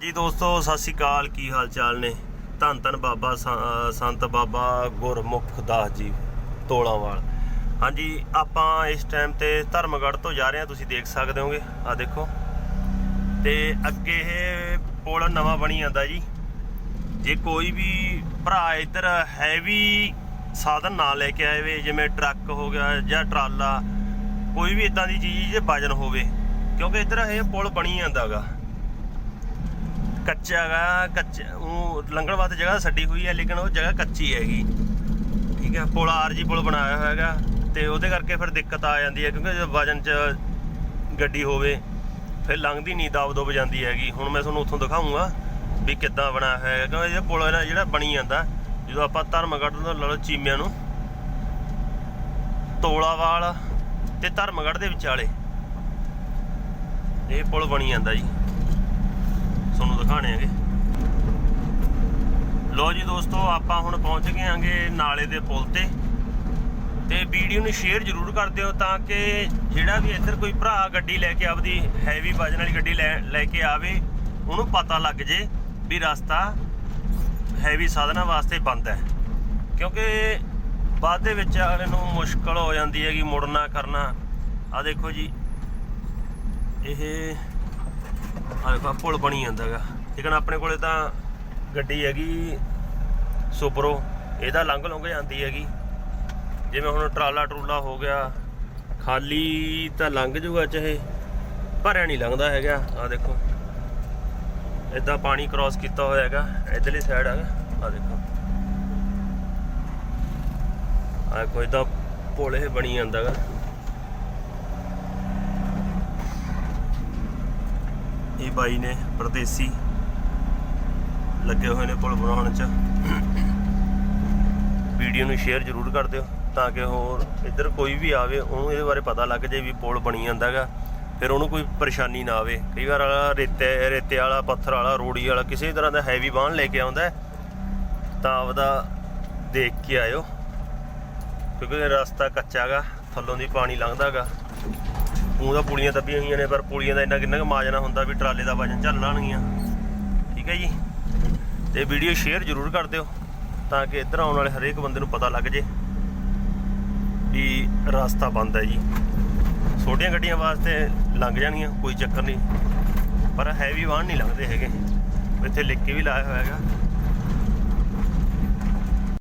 ਜੀ ਦੋਸਤੋ, ਸਤਿ ਸ਼੍ਰੀ ਅਕਾਲ। ਕੀ ਹਾਲ ਚਾਲ ਨੇ? ਧੰਨ ਧੰਨ ਬਾਬਾ ਸੰ- ਸੰਤ ਬਾਬਾ ਗੁਰਮੁਖ ਦਾਸ ਜੀ, ਤੋਲਾਵਾਲ। ਹਾਂਜੀ, ਆਪਾਂ ਇਸ ਟਾਈਮ ਤੇ ਧਰਮਗੜ੍ਹ ਤੋਂ ਜਾ ਰਹੇ ਹਾਂ, ਤੁਸੀਂ ਦੇਖ ਸਕਦੇ ਹੋਗੇ। ਆ ਦੇਖੋ। ਤੇ ਅੱਗੇ ਇਹ ਪੁਲ ਨਵਾਂ ਬਣੀ ਜਾਂਦਾ ਜੀ। ਜੇ ਕੋਈ ਵੀ ਭਰਾ ਇੱਧਰ ਹੈਵੀ ਸਾਧਨ ਨਾ ਲੈ ਕੇ ਆਏ ਵੇ, ਜਿਵੇਂ ਟਰੱਕ ਹੋ ਗਿਆ ਜਾਂ ਟਰਾਲਾ, ਕੋਈ ਵੀ ਇਦਾਂ ਦੀ ਚੀਜ਼ ਜੇ ਵਜਨ ਹੋਵੇ, ਕਿਉਂਕਿ ਇੱਧਰ ਇਹ ਪੁਲ ਬਣੀ ਜਾਂਦਾਗਾ। ਕੱਚਾ ਗਾ ਕੱਚਾ ਉਹ ਲੰਘਣ ਵਾਸਤੇ ਜਗ੍ਹਾ ਛੱਡੀ ਹੋਈ ਹੈ, ਲੇਕਿਨ ਉਹ ਜਗ੍ਹਾ ਕੱਚੀ ਹੈਗੀ। ਠੀਕ ਹੈ, ਪੁਲ ਆਰਜੀ ਪੁਲ ਬਣਾਇਆ ਹੋਇਆ ਹੈਗਾ, ਤੇ ਉਹਦੇ ਕਰਕੇ ਫਿਰ ਦਿੱਕਤ ਆ ਜਾਂਦੀ ਹੈ, ਕਿਉਂਕਿ ਜਦੋਂ ਵਜਨ 'ਚ ਗੱਡੀ ਹੋਵੇ, ਫਿਰ ਲੰਘਦੀ ਨਹੀਂ ਦਬ ਦਬ ਜਾਂਦੀ ਹੈਗੀ। ਹੁਣ ਮੈਂ ਤੁਹਾਨੂੰ ਉੱਥੋਂ ਦਿਖਾਉਂਗਾ ਵੀ ਕਿੱਦਾਂ ਬਣਾਇਆ ਹੋਇਆ ਹੈ ਕਿਉਂਕਿ ਇਹ ਪੁਲ ਹੈ ਨਾ ਜਿਹੜਾ ਬਣੀ ਜਾਂਦਾ, ਜਦੋਂ ਆਪਾਂ ਧਰਮਗੜ੍ਹ ਤੋਂ ਲਾ ਲਓ ਚੀਮਿਆਂ ਨੂੰ, ਤੋਲਾਵਾਲ ਤੇ ਧਰਮਗੜ੍ਹ ਦੇ ਵਿਚਾਲੇ। ਇਹ ਪੁਲ ਬਣੀ ਜਾਂਦਾ ਜੀ। ਤੁਹਾਨੂੰ ਦਿਖਾਣੇ ਹੈਗੇ। ਲੋ ਜੀ ਦੋਸਤੋ, ਆਪਾਂ ਹੁਣ ਪਹੁੰਚ ਗਏ ਆਂਗੇ ਨਾਲੇ ਦੇ ਪੁਲ ਤੇ। ਤੇ ਵੀਡੀਓ ਨੂੰ ਸ਼ੇਅਰ ਜ਼ਰੂਰ ਕਰ ਦਿਓ ਤਾਂ ਕਿ ਜਿਹੜਾ ਵੀ ਇੱਧਰ ਕੋਈ ਭਰਾ ਗੱਡੀ ਲੈ ਕੇ ਆਪਦੀ ਹੈਵੀ ਵਜਨ ਵਾਲੀ ਗੱਡੀ ਲੈ ਲੈ ਕੇ ਆਵੇ, ਉਹਨੂੰ ਪਤਾ ਲੱਗ ਜੇ ਵੀ ਰਸਤਾ ਹੈਵੀ ਸਾਧਨਾਂ ਵਾਸਤੇ ਬੰਦ ਹੈ। ਕਿਉਂਕਿ ਬਾਅਦ ਦੇ ਵਿੱਚ ਅਗਲੇ ਨੂੰ ਮੁਸ਼ਕਲ ਹੋ ਜਾਂਦੀ ਹੈਗੀ, ਮੁੜਨਾ, ਕਰਨਾ। ਆ ਦੇਖੋ ਜੀ, ਇਹ ਆ ਦੇਖੋ ਪੁਲ ਬਣੀ ਜਾਂਦਾਗਾ। ਲੇਕਿਨ ਆਪਣੇ ਕੋਲੇ ਤਾਂ ਗੱਡੀ ਹੈਗੀ ਸੁਪਰੋ ਇਹਦਾ ਲੰਘ ਲੰਘ ਜਾਂਦੀ ਹੈਗੀ। ਜਿਵੇਂ ਹੁਣ ਟਰਾਲਾ ਟਰੂਲਾ ਹੋ ਗਿਆ, ਖਾਲੀ ਤਾਂ ਲੰਘ ਜੂਗਾ ਚਾਹੇ, ਭਰਿਆ ਨਹੀਂ ਲੰਘਦਾ ਹੈਗਾ। ਆ ਦੇਖੋ ਇਦਾਂ ਪਾਣੀ ਕ੍ਰਾਸ ਕੀਤਾ ਹੋਇਆ ਹੈਗਾ, ਇਧਰਲੀ ਸਾਈਡ ਹੈਗਾ ਆ ਦੇਖੋ। ਆ ਕੋਈ ਤਾਂ ਪੁਲ ਇਹ ਬਣੀ ਜਾਂਦਾਗਾ। ਬਾਈ ਨੇ ਪਰਦੇਸੀ ਲੱਗੇ ਹੋਏ ਨੇ ਪੁਲ ਬਣਾਉਣ ਚ। ਵੀਡੀਓ ਨੂੰ ਸ਼ੇਅਰ ਜ਼ਰੂਰ ਕਰ ਦਿਓ ਤਾਂ ਕਿ ਹੋਰ ਇੱਧਰ ਕੋਈ ਵੀ ਆਵੇ, ਉਹਨੂੰ ਇਹਦੇ ਬਾਰੇ ਪਤਾ ਲੱਗ ਜਾਏ ਵੀ ਪੁਲ ਬਣੀ ਜਾਂਦਾਗਾ ਫਿਰ ਉਹਨੂੰ ਕੋਈ ਪਰੇਸ਼ਾਨੀ ਨਾ ਆਵੇ। ਕਈ ਵਾਰ ਵਾਲਾ ਰੇਤੇ ਰੇਤੇ ਵਾਲਾ, ਪੱਥਰ ਵਾਲਾ, ਰੋੜੀ ਵਾਲਾ, ਕਿਸੇ ਤਰ੍ਹਾਂ ਦਾ ਹੈਵੀ ਵਾਹਨ ਲੈ ਕੇ ਆਉਂਦਾ ਤਾਂ ਆਪਦਾ ਦੇਖ ਕੇ ਆਇਓ। ਕਿਉਂਕਿ ਇਹ ਰਸਤਾ ਕੱਚਾਗਾ ਥੱਲੋਂ ਦੀ ਪਾਣੀ ਲੰਘਦਾਗਾ ਉਹ ਤਾਂ ਪੁਲੀਆਂ ਦੱਬੀਆਂ ਹੋਈਆਂ ਨੇ, ਪਰ ਪੁਲੀਆਂ ਦਾ ਇੰਨਾ ਕਿੰਨਾ ਕੁ ਮਾਜਨਾ ਹੁੰਦਾ ਵੀ ਟਰਾਲੇ ਦਾ ਵਜਨ ਝੱਲ ਲੈਣਗੀਆਂ ਠੀਕ ਹੈ ਜੀ? ਤੇ ਵੀਡੀਓ ਸ਼ੇਅਰ ਜ਼ਰੂਰ ਕਰ ਦਿਓ, ਤਾਂ ਕਿ ਇੱਧਰ ਆਉਣ ਵਾਲੇ ਹਰੇਕ ਬੰਦੇ ਨੂੰ ਪਤਾ ਲੱਗ ਜੇ ਵੀ ਰਸਤਾ ਬੰਦ ਹੈ ਜੀ। ਛੋਟੀਆਂ ਗੱਡੀਆਂ ਵਾਸਤੇ ਲੰਘ ਜਾਣਗੀਆਂ, ਕੋਈ ਚੱਕਰ ਨਹੀਂ। ਪਰ ਹੈਵੀ ਵਾਹਨ ਨਹੀਂ ਲੰਘਦੇ ਹੈਗੇ। ਇੱਥੇ ਲਿਖ ਕੇ ਵੀ ਲਾਇਆ ਹੋਇਆ ਹੈਗਾ।